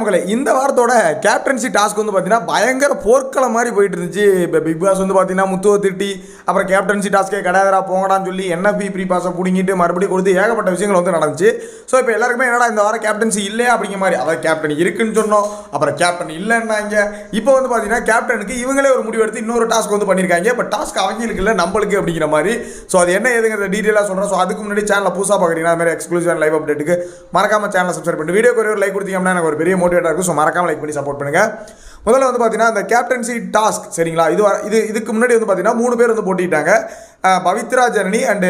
மக்களே இந்த வாரத்தோட கேப்டன்சி டாஸ்க் வந்து பார்த்தீங்கன்னா பயங்கர போர்க்களம் மாதிரி போயிட்டு இருந்துச்சு இப்போ பிக் பாஸ் வந்து பார்த்தீங்கன்னா முத்துவ திட்டி அப்புறம் கேப்டன்சி டாஸ்க்கே கிடையாதுடா போங்கடான்னு சொல்லி என்எஃபி ப்ரீ பாஸை பிடிங்கிட்டு மறுபடியும் கொடுத்து ஏகப்பட்ட விஷயங்கள் வந்து நடந்துச்சு. ஸோ இப்போ எல்லாருக்குமே என்னடா இந்த வாரம் கேப்டன்சி இல்லையா அப்படிங்கிற மாதிரி அதாவது கேப்டன் இருக்குன்னு சொன்னோம். அப்புறம் கேப்டன் இல்லைன்னாங்க. இப்போ வந்து பார்த்தீங்கன்னா கேப்டனுக்கு இவங்களே ஒரு முடிவு எடுத்து இன்னொரு டாஸ்க் வந்து பண்ணியிருக்காங்க. இப்போ டாஸ்க் அவங்களுக்கு இல்லை நம்மளுக்கு அப்படிங்கிற மாதிரி. ஸோ அது என்ன எதுங்கிறத டீட்டெயிலாக சொல்கிறேன் ஸோ அதுக்கு முன்னாடி சேனலை புதுசாக பார்க்குறீங்கன்னா அது மாதிரி எக்ஸ்க்ளூசிவ் லைவ் அப்டேட்டுக்கு மறக்காம சேனலை சப்ஸ்கிரைப் பண்ணிட்டு வீடியோ ஒரு லைக் கொடுத்தீங்கன்னா எனக்கு ஒரு பெரிய மோட்டிவேட்டாக இருக்கும். ஸோ மறக்காம லைக் பண்ணி சப்போர்ட் பண்ணுங்கள் முதல்ல வந்து பார்த்தீங்கன்னா இந்த கேப்டன்சி டாஸ்க் சரிங்களா? இது வர- இது இதுக்கு முன்னாடி வந்து பார்த்தீங்கன்னா மூணு பேர் வந்து போட்டிட்டாங்க. Pavithra Janani and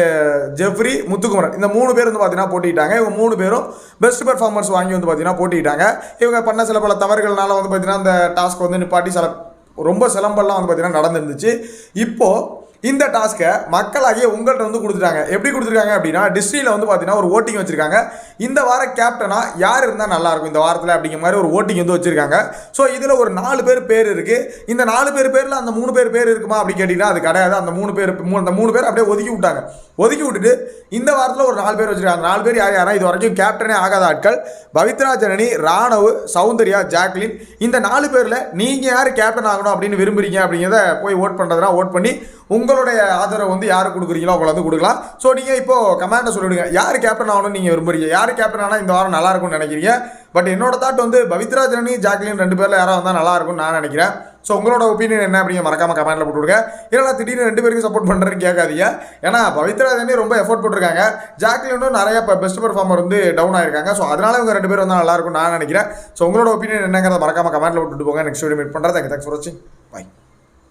Jeffrey Muthukumaran. இந்த மூணு பேர் வந்து பார்த்தீங்கன்னா போட்டிட்டாங்க. இவங்க மூணு பேரும் பெஸ்ட் பெர்ஃபார்மன்ஸ் வாங்கி வந்து பார்த்தீங்கன்னா போட்டிட்டாங்க. இவங்க பண்ண சில பல தவறுகள்னால வந்து பார்த்தீங்கன்னா அந்த டாஸ்க் வந்து நிப்பாட்டி சில ரொம்ப சிலம்பெல்லாம் வந்து பார்த்தீங்கன்னா நடந்துருந்துச்சு. இப்போது இந்த டாஸ்க்கை மக்களாகிய உங்கள்கிட்ட வந்து கொடுத்துட்டாங்க. எப்படி கொடுத்துருக்காங்க அப்படின்னா டிஸ்ட்ரியில் வந்து பார்த்தீங்கன்னா ஒரு ஓட்டிங் வச்சிருக்காங்க. இந்த வார கேப்டனாக யார் இருந்தால் நல்லாயிருக்கும் இந்த வாரத்தில் அப்படிங்கிற மாதிரி ஒரு ஓட்டிங் வந்து வச்சுருக்காங்க. ஸோ இதில் ஒரு நாலு பேர் பேர் இருக்குது இந்த நாலு பேர் பேரில் அந்த மூணு பேர் பேர் இருக்குமா அப்படி கேட்டிங்கன்னா அது கிடையாது. அந்த மூணு பேர் மூ- அந்த மூணு பேர் அப்படியே ஒதுக்கி விட்டாங்க. ஒதுக்கி விட்டுட்டு இந்த வாரத்தில் ஒரு நாலு பேர் வச்சுருக்காங்க. அந்த நாலு பேர் யார் யாரா இது வரைக்கும் கேப்டனே ஆகாத ஆட்கள். பவித்ரா ஜனனி ராணவ் சௌந்தர்யா ஜாக்லின். இந்த நாலு பேரில் நீங்கள் யார் கேப்டன் ஆகணும் அப்படின்னு விரும்புகிறீங்க அப்படிங்கிறத போய் ஓட் பண்ணுறதுனா ஓட் பண்ணி உங்கள் உங்களுடைய ஆதரவை வந்து யார் கொடுக்குறீங்களோ அவங்கள வந்து கொடுக்கலாம். ஸோ நீங்கள் இப்போ கமெண்ட்டை சொல்லிவிடுங்க யார் கேப்டன் ஆகணும்னு நீங்கள் விரும்புறீங்க? யார் கேப்டன் ஆனால் இந்த வாரம் நல்லா இருக்கும்னு நினைக்கிறீங்க? பட் என்னோட தாட் வந்து பவித்ரா ஜனனி ஜாக்லின் ரெண்டு பேரில் யாராவது வந்தால் நல்லா இருக்கும்னு நான் நினைக்கிறேன். ஸோ உங்களோட ஒப்பீனியன் என்ன அப்படிங்க மறக்காம கமெண்ட்டில் போட்டுவிடுங்க விடுங்க. திடீர்னு ரெண்டு பேருக்கும் சப்போர்ட் பண்ணுறேன்னு கேட்காதீங்க. ஏன்னா பவித்ரா ஜனி ரொம்ப எஃபோர்ட் போட்டிருக்காங்க. ஜாக்லினும் நிறைய இப்போ பெஸ்ட் பெர்ஃபார்மர் வந்து டவுன் ஆயிருக்காங்க. ஸோ அதனால இவங்க ரெண்டு பேர் வந்தால் நல்லா நான் நினைக்கிறேன். ஸோ உங்களோட ஒப்பீனியன் என்னங்கிறத மறக்காம கமெண்ட்டில் விட்டுட்டு போங்க. நெக்ஸ்ட் வீடியோ மீட் பண்ணுறது தேங்க்ஸ் ஃபார் வாட்சிங் பை